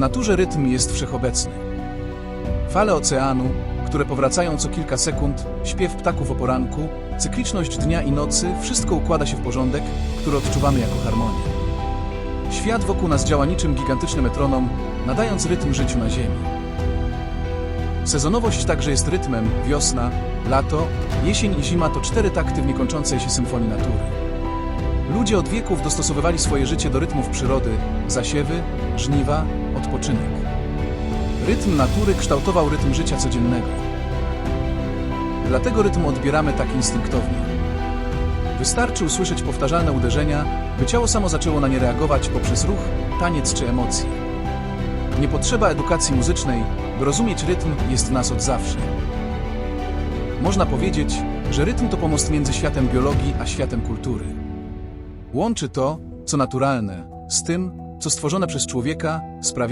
naturze rytm jest wszechobecny. Fale oceanu, które powracają co kilka sekund, śpiew ptaków o poranku, cykliczność dnia i nocy, wszystko układa się w porządek, który odczuwamy jako harmonię. Świat wokół nas działa niczym gigantyczny metronom, nadając rytm życiu na Ziemi. Sezonowość także jest rytmem, wiosna, lato, jesień i zima to cztery takty w niekończącej się symfonii natury. Ludzie od wieków dostosowywali swoje życie do rytmów przyrody, zasiewy, żniwa, odpoczynek. Rytm natury kształtował rytm życia codziennego. Dlatego rytm odbieramy tak instynktownie. Wystarczy usłyszeć powtarzalne uderzenia, by ciało samo zaczęło na nie reagować poprzez ruch, taniec czy emocje. Nie potrzeba edukacji muzycznej, by rozumieć rytm jest nas od zawsze. Można powiedzieć, że rytm to pomost między światem biologii a światem kultury. Łączy to, co naturalne, z tym, co stworzone przez człowieka, sprawia,